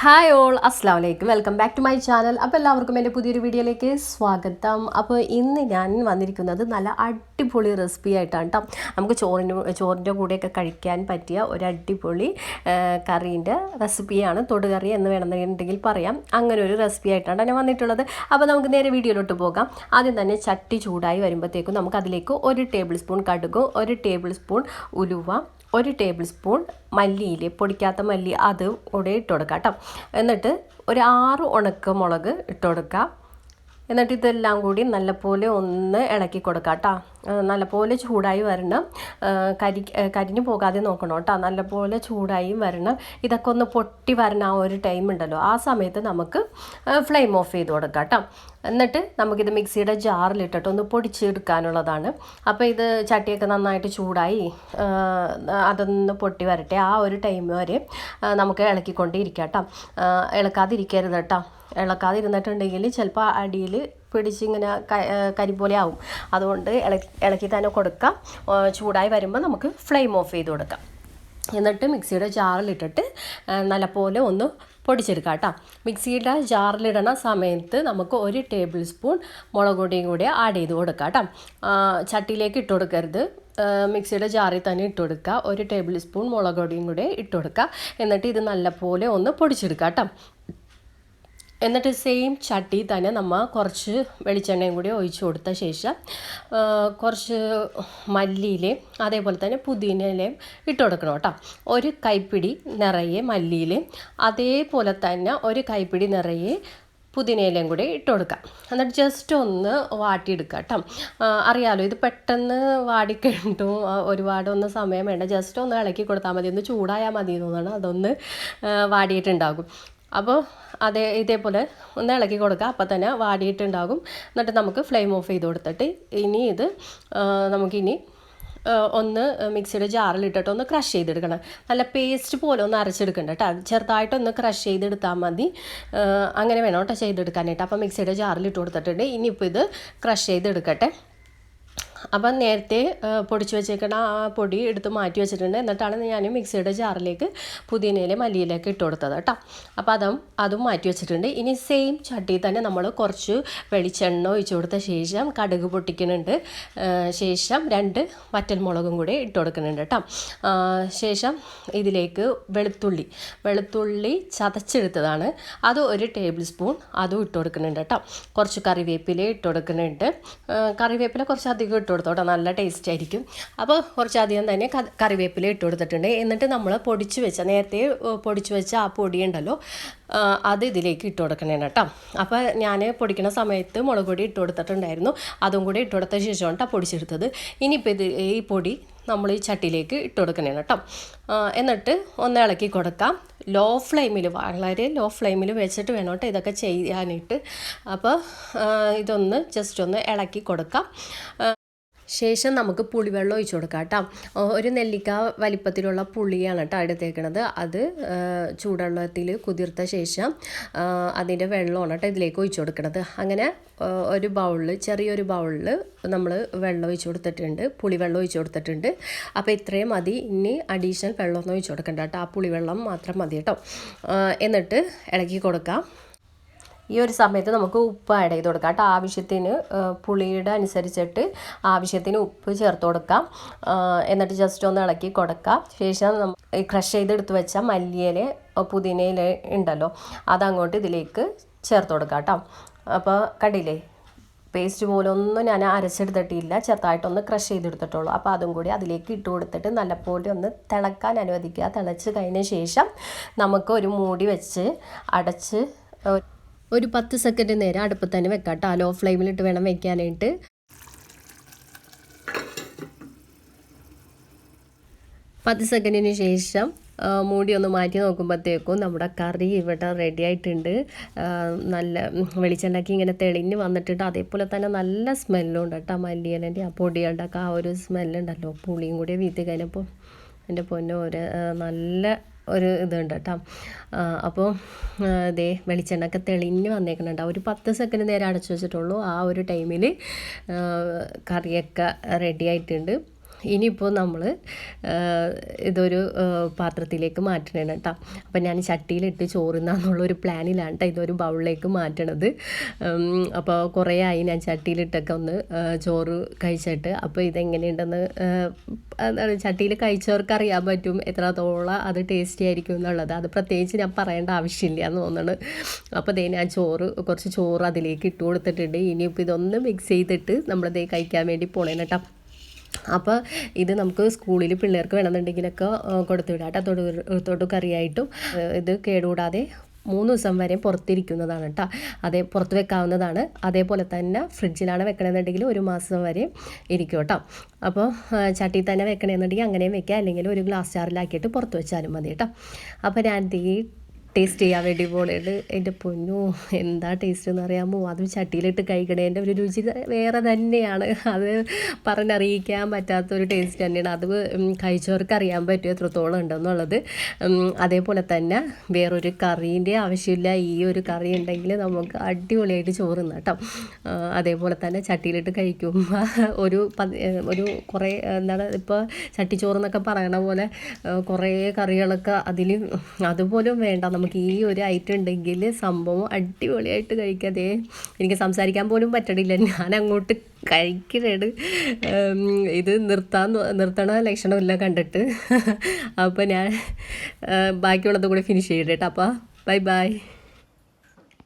Hi all അസ്സാം വലൈക്കും welcome back to my channel അപ്പോൾ എല്ലാവർക്കും എന്റെ പുതിയൊരു വീഡിയോയിലേക്ക് സ്വാഗതം. അപ്പോൾ ഇന്ന് ഞാൻ വന്നിരിക്കുന്നത് നല്ല അടിപൊളി റെസിപ്പി ആയിട്ടാണ് കേട്ടോ നമുക്ക് ചോറിന് ചോറിന്റെ കൂടെയൊക്കെ കഴിക്കാൻ പറ്റിയ ഒരു അടിപൊളി കറീന്റെ റെസിപ്പിയാണ് തൊടുകറി എന്ന് വേണമെന്നുണ്ടെങ്കിൽ പറയാം. അങ്ങനെ ഒരു റെസിപ്പി ആയിട്ടാണ് ഞാൻ വന്നിട്ടുള്ളത്. അപ്പോൾ നമുക്ക് നേരെ വീഡിയോയിലോട്ട് പോകാം. ആദ്യം തന്നെ ചട്ടി ചൂടായി വരുമ്പോഴത്തേക്കും നമുക്ക് അതിലേക്ക് ഒരു ടേബിൾ സ്പൂൺ കടുകും ഒരു ടേബിൾ സ്പൂൺ ഉലുവ ഒരു ടേബിൾ സ്പൂൺ മല്ലിയില്ലേ പൊടിക്കാത്ത മല്ലി അത് കൂടെ ഇട്ട് കൊടുക്കാം കേട്ടോ എന്നിട്ട് ഒരു ആറ് ഉണക്കമുളക് ഇട്ട് കൊടുക്കാം. എന്നിട്ട് ഇതെല്ലാം കൂടി നല്ലപോലെ ഒന്ന് ഇളക്കി കൊടുക്കാം കേട്ടോ. നല്ലപോലെ ചൂടായി വരണം. കരി കരിഞ്ഞു പോകാതെ നോക്കണം കേട്ടോ. നല്ലപോലെ ചൂടായി വരണം. ഇതൊക്കെ ഒന്ന് പൊട്ടി വരണ ആ ഒരു ടൈം ഉണ്ടല്ലോ. ആ സമയത്ത് നമുക്ക് ഫ്ലെയിം ഓഫ് ചെയ്ത് കൊടുക്കാം കേട്ടോ. എന്നിട്ട് നമുക്കിത് മിക്സിയുടെ ജാറിലിട്ടിട്ട് ഒന്ന് പൊടിച്ചെടുക്കാനുള്ളതാണ്. അപ്പോൾ ഇത് ചട്ടിയൊക്കെ നന്നായിട്ട് ചൂടായി അതൊന്ന് പൊട്ടി വരട്ടെ. ആ ഒരു ടൈം വരെ നമുക്ക് ഇളക്കിക്കൊണ്ടേ ഇരിക്കാം കേട്ടോ ഇളക്കാതിരിക്കരുത് കേട്ടോ. ഇളക്കാതിരുന്നിട്ടുണ്ടെങ്കിൽ ചിലപ്പോൾ അടിയിൽ പിടിച്ചിങ്ങനെ കരി പോലെ ആവും. അതുകൊണ്ട് ഇളക്കി ഇളക്കി തന്നെ കൊടുക്കാം. ചൂടായി വരുമ്പോൾ നമുക്ക് ഫ്ലെയിം ഓഫ് ചെയ്ത് കൊടുക്കാം. എന്നിട്ട് മിക്സിയുടെ ജാറിലിട്ടിട്ട് നല്ലപോലെ ഒന്ന് പൊടിച്ചെടുക്കാം കേട്ടോ. മിക്സിയുടെ ജാറിലിടണ സമയത്ത് നമുക്ക് ഒരു ടേബിൾ സ്പൂൺ മുളക് പൊടിയും കൂടി ആഡ് ചെയ്ത് കൊടുക്കാം കേട്ടോ. ചട്ടിയിലേക്ക് ഇട്ട് കൊടുക്കരുത്. മിക്സിയുടെ ജാറിൽ തന്നെ ഇട്ട് കൊടുക്കുക. ഒരു ടേബിൾ സ്പൂൺ മുളക് പൊടിയും കൂടി ഇട്ട് കൊടുക്കുക. എന്നിട്ട് ഇത് നല്ലപോലെ ഒന്ന് പൊടിച്ചെടുക്കാം കേട്ടോ. എന്നിട്ട് സെയിം ചട്ടി തന്നെ നമ്മൾ കുറച്ച് വെളിച്ചെണ്ണയും കൂടി ഒഴിച്ചു കൊടുത്ത ശേഷം കുറച്ച് മല്ലിയിലയും അതേപോലെ തന്നെ പുതിനയിലയും ഇട്ട് കൊടുക്കണം കേട്ടോ. ഒരു കൈപ്പിടി നിറയെ മല്ലിയിലയും അതേപോലെ തന്നെ ഒരു കൈപ്പിടി നിറയെ പുതിനയിലയും കൂടി ഇട്ട് കൊടുക്കാം. എന്നിട്ട് ജസ്റ്റ് ഒന്ന് വാട്ടിയെടുക്കുക കേട്ടോ. അറിയാലോ ഇത് പെട്ടെന്ന് വാടിക്കിട്ടും ഒന്ന് സമയം വേണ്ട. ജസ്റ്റ് ഒന്ന് ഇളക്കി കൊടുത്താൽ മതി. ഒന്ന് ചൂടായാൽ മതി എന്നാണ് അതൊന്ന് വാടിയിട്ടുണ്ടാകും. അപ്പോൾ അതേ ഇതേപോലെ ഒന്ന് ഇളക്കി കൊടുക്കുക അപ്പോൾ തന്നെ വാടിയിട്ടുണ്ടാകും. എന്നിട്ട് നമുക്ക് ഫ്ലെയിം ഓഫ് ചെയ്ത് കൊടുത്തിട്ട് ഇനി ഇത് നമുക്കിനി ഒന്ന് മിക്സിയുടെ ജാറിലിട്ടിട്ട് ഒന്ന് ക്രഷ് ചെയ്തെടുക്കണം. നല്ല പേസ്റ്റ് പോലെ ഒന്ന് അരച്ചെടുക്കണ്ട കേട്ടോ ചെറുതായിട്ടൊന്ന് ക്രഷ് ചെയ്തെടുത്താൽ മതി. അങ്ങനെ വേണം കേട്ടോ ചെയ്തെടുക്കാനായിട്ട്. അപ്പോൾ മിക്സിയുടെ ജാറിലിട്ട് കൊടുത്തിട്ടുണ്ട്. ഇനിയിപ്പോൾ ഇത് ക്രഷ് ചെയ്തെടുക്കട്ടെ. അപ്പം നേരത്തെ പൊടിച്ച് വെച്ചേക്കണ ആ പൊടി എടുത്ത് മാറ്റി വെച്ചിട്ടുണ്ട്. എന്നിട്ടാണ് ഞാൻ മിക്സിയുടെ ജാറിലേക്ക് പുതിനയിലെ മല്ലിയിലേക്ക് ഇട്ട് കൊടുത്തത് കേട്ടോ. അപ്പോൾ അതും അതും മാറ്റി വെച്ചിട്ടുണ്ട്. ഇനി സെയിം ചട്ടിയിൽ തന്നെ നമ്മൾ കുറച്ച് വെളിച്ചെണ്ണ ഒഴിച്ചു കൊടുത്ത ശേഷം കടുക് പൊട്ടിക്കുന്നുണ്ട്. ശേഷം രണ്ട് വറ്റൽമുളകും കൂടി ഇട്ട് കൊടുക്കുന്നുണ്ട് കേട്ടോ. ശേഷം ഇതിലേക്ക് വെളുത്തുള്ളി വെളുത്തുള്ളി ചതച്ചെടുത്തതാണ്. അത് ഒരു ടേബിൾ സ്പൂൺ അതും ഇട്ട് കൊടുക്കുന്നുണ്ട് കേട്ടോ. കുറച്ച് കറിവേപ്പില ഇട്ട് കൊടുക്കുന്നുണ്ട്. കറിവേപ്പില കുറച്ച് അധികം ഇട്ട് കൊടുത്തോട്ടോ നല്ല ടേസ്റ്റ് ആയിരിക്കും. അപ്പോൾ കുറച്ചധികം തന്നെ കറിവേപ്പില ഇട്ട് കൊടുത്തിട്ടുണ്ട്. എന്നിട്ട് നമ്മൾ പൊടിച്ച് വെച്ച നേരത്തെ പൊടിച്ച് വെച്ച ആ പൊടി ഉണ്ടല്ലോ അത് ഇതിലേക്ക് ഇട്ട് കൊടുക്കണേ കേട്ടോ. അപ്പോൾ ഞാൻ പൊടിക്കുന്ന സമയത്ത് മുളക് പൊടി ഇട്ട് കൊടുത്തിട്ടുണ്ടായിരുന്നു. അതും കൂടി ഇട്ട് കൊടുത്ത ശേഷമാണ് കേട്ടോ പൊടിച്ചെടുത്തത്. ഇനിയിപ്പോൾ ഇത് ഈ പൊടി നമ്മൾ ഈ ചട്ടിയിലേക്ക് ഇട്ട് കൊടുക്കണേ കേട്ടോ എന്നിട്ട് ഒന്ന് ഇളക്കി കൊടുക്കാം. ലോ ഫ്ലെയിമിൽ വളരെ ലോ ഫ്ലെയിമിൽ വെച്ചിട്ട് വേണം കേട്ടോ ഇതൊക്കെ ചെയ്യാനായിട്ട്. അപ്പോൾ ഇതൊന്ന് ജസ്റ്റ് ഒന്ന് ഇളക്കി കൊടുക്കാം. ശേഷം നമുക്ക് പുളിവെള്ളം ഒഴിച്ചു കൊടുക്കാം കേട്ടോ. ഒരു നെല്ലിക്ക വലിപ്പത്തിലുള്ള പുളിയാണ് കേട്ടോ എടുത്തേക്കണത്. അത് ചൂടുവെള്ളത്തിൽ കുതിർത്ത ശേഷം അതിന്റെ വെള്ളമാണ് കേട്ടോ ഇതിലേക്ക് ഒഴിച്ചു കൊടുക്കണത്. അങ്ങനെ ഒരു ബൗളിൽ ചെറിയൊരു ബൗളിൽ നമ്മൾ വെള്ളം ഒഴിച്ചു കൊടുത്തിട്ടുണ്ട് പുളിവെള്ളം ഒഴിച്ചു കൊടുത്തിട്ടുണ്ട്. അപ്പോൾ ഇത്രയും മതി. ഇനി അഡീഷണൽ വെള്ളമൊന്നും ഒഴിച്ചു കൊടുക്കണ്ട കേട്ടോ. ആ പുളിവെള്ളം മാത്രം മതി കേട്ടോ. എന്നിട്ട് ഇളക്കി കൊടുക്കാം. ഈ ഒരു സമയത്ത് നമുക്ക് ഉപ്പ് ആഡ് ചെയ്ത് കൊടുക്കാം. കേട്ടോ ആവശ്യത്തിന് പുളിയുടെ അനുസരിച്ചിട്ട് ആവശ്യത്തിന് ഉപ്പ് ചേർത്ത് കൊടുക്കാം. എന്നിട്ട് ജസ്റ്റ് ഒന്ന് ഇളക്കി കൊടുക്കാം. ശേഷം ക്രഷ് ചെയ്തെടുത്ത് വെച്ച മല്ലിയില പുതിനയില ഉണ്ടല്ലോ അതങ്ങോട്ട് ഇതിലേക്ക് ചേർത്ത് കൊടുക്കാം കേട്ടോ. അപ്പോൾ കണ്ടില്ലേ പേസ്റ്റ് പോലെ ഒന്നും ഞാൻ അരച്ചെടുത്തിട്ടില്ല ചെറുതായിട്ടൊന്ന് ക്രഷ് ചെയ്തെടുത്തിട്ടുള്ളൂ അപ്പോൾ അതും കൂടി അതിലേക്ക് ഇട്ട് കൊടുത്തിട്ട് നല്ലപോലെ ഒന്ന് തിളക്കാൻ അനുവദിക്കുക. തിളച്ച് കഴിഞ്ഞ ശേഷം നമുക്ക് ഒരു മൂടി വെച്ച് അടച്ച് ഒരു പത്ത് സെക്കൻഡ് നേരം അടുപ്പത്ത് തന്നെ വെക്കാം കേട്ടോ. ലോ ഫ്ലെയിമിലിട്ട് വേണം വെക്കാനായിട്ട്. പത്ത് സെക്കൻഡിന് ശേഷം മൂടി ഒന്ന് മാറ്റി നോക്കുമ്പോഴത്തേക്കും നമ്മുടെ കറി ഇവിടെ റെഡി ആയിട്ടുണ്ട്. നല്ല വെളിച്ചെണ്ണയ്ക്ക് ഇങ്ങനെ തെളിഞ്ഞ് വന്നിട്ടുണ്ട്. അതേപോലെ തന്നെ നല്ല സ്മെല്ലും ഉണ്ട് കേട്ടോ. മല്ലിയലന്റെ ആ പൊടിയുണ്ടൊക്കെ ആ ഒരു സ്മെല്ലുണ്ടല്ലോ പുളിയും കൂടി വീത്തി കഴിഞ്ഞപ്പോൾ എന്റെ പൊന്നോ ഒരു നല്ല ഒരു ഇതുണ്ട് കേട്ടോ. അപ്പോൾ ദേ വെളിച്ചെണ്ണൊക്കെ തെളിഞ്ഞ് വന്നേക്കുന്നുണ്ട്. ഒരു പത്ത് സെക്കൻഡ് നേരം അടച്ചു വെച്ചിട്ടുള്ളൂ. ആ ഒരു ടൈമിൽ കറിയൊക്കെ റെഡി ആയിട്ടുണ്ട്. ഇനിയിപ്പോൾ നമ്മൾ ഇതൊരു പാത്രത്തിലേക്ക് മാറ്റണം കേട്ടോ അപ്പം ഞാൻ ചട്ടിയിലിട്ട് ചോറുന്നാന്നുള്ളൊരു പ്ലാനിലാണ് കേട്ടോ ഇതൊരു ബൗളിലേക്ക് മാറ്റണത്. അപ്പോൾ കുറേ ആയി ഞാൻ ചട്ടിയിലിട്ടൊക്കെ ഒന്ന് ചോറ് കഴിച്ചിട്ട്. അപ്പോൾ ഇതെങ്ങനെയുണ്ടെന്ന് എന്താണ് ചട്ടിയിൽ കഴിച്ചവർക്ക് അറിയാൻ പറ്റും എത്രത്തോളം അത് ടേസ്റ്റി ആയിരിക്കും എന്നുള്ളത്. അത് പ്രത്യേകിച്ച് ഞാൻ പറയേണ്ട ആവശ്യമില്ല എന്ന് തോന്നുന്നു അപ്പോൾ ദേ ഞാൻ ചോറ് കുറച്ച് ചോറ് അതിലേക്ക് ഇട്ട് കൊടുത്തിട്ടുണ്ട്. ഇനിയിപ്പോൾ ഇതൊന്ന് മിക്സ് ചെയ്തിട്ട് നമ്മളതേ കഴിക്കാൻ വേണ്ടി പോണേ കേട്ടോ അപ്പോൾ ഇത് നമുക്ക് സ്കൂളിൽ പിള്ളേർക്ക് വേണമെന്നുണ്ടെങ്കിലൊക്കെ കൊടുത്തു വിടാം കേട്ടോ. തൊടു കറിയായിട്ടും ഇത് കേടുകൂടാതെ മൂന്ന് ദിവസം വരെ പുറത്തിരിക്കുന്നതാണ് കേട്ടോ. അതേ പുറത്ത് വെക്കാവുന്നതാണ്. അതേപോലെ തന്നെ ഫ്രിഡ്ജിലാണ് വെക്കണമെന്നുണ്ടെങ്കിൽ ഒരു മാസം വരെ ഇരിക്കും കേട്ടോ. അപ്പോൾ ചട്ടി തന്നെ വെക്കണമെന്നുണ്ടെങ്കിൽ അങ്ങനെയും വെക്കാം. അല്ലെങ്കിൽ ഒരു ഗ്ലാസ് ജാറിലാക്കിയിട്ട് പുറത്ത് വെച്ചാലും മതി കേട്ടോ. അപ്പോൾ ഞാൻ ടേസ്റ്റ് ചെയ്യാൻ വേണ്ടി പോണേണ്ട്. എന്റെ പൊന്നു എന്താ ടേസ്റ്റ് എന്ന് അറിയാമോ? അത് ചട്ടിയിലിട്ട് കഴിക്കണേന്റെ ഒരു രുചി വേറെ തന്നെയാണ്. അത് പറഞ്ഞറിയിക്കാൻ പറ്റാത്ത ഒരു ടേസ്റ്റ് തന്നെയാണ്. അത് കഴിച്ചവർക്ക് അറിയാൻ പറ്റും എത്രത്തോളം ഉണ്ടെന്നുള്ളത്. അതേപോലെ തന്നെ വേറൊരു കറീന്റെ ആവശ്യമില്ല. ഈ ഒരു കറി ഉണ്ടെങ്കിൽ നമുക്ക് അടിപൊളിയായിട്ട് ചോറ് തിന്നാം കേട്ടോ അതേപോലെ തന്നെ ചട്ടിയിലിട്ട് കഴിക്കുമ്പോൾ ഒരു ഒരു കുറേ എന്താണ് ഇപ്പോൾ ചട്ടിച്ചോറ് എന്നൊക്കെ പറയണ പോലെ കുറേ കറികളൊക്കെ അതിൽ അതുപോലും വേണ്ട. നമുക്ക് ഈ ഒരു ഐറ്റം ഉണ്ടെങ്കിൽ സംഭവം അടിപൊളിയായിട്ട് കഴിക്കാതെ എനിക്ക് സംസാരിക്കാൻ പോലും പറ്റണില്ല. ഞാൻ അങ്ങോട്ട് കഴിക്കണേട് ഇത് നിർത്താൻ നിർത്തണ ലക്ഷണമില്ല കണ്ടിട്ട്. അപ്പോൾ ഞാൻ ബാക്കിയുള്ളത് കൂടി ഫിനിഷ് ചെയ്യട്ടെ കേട്ടോ അപ്പോൾ ബൈ ബൈ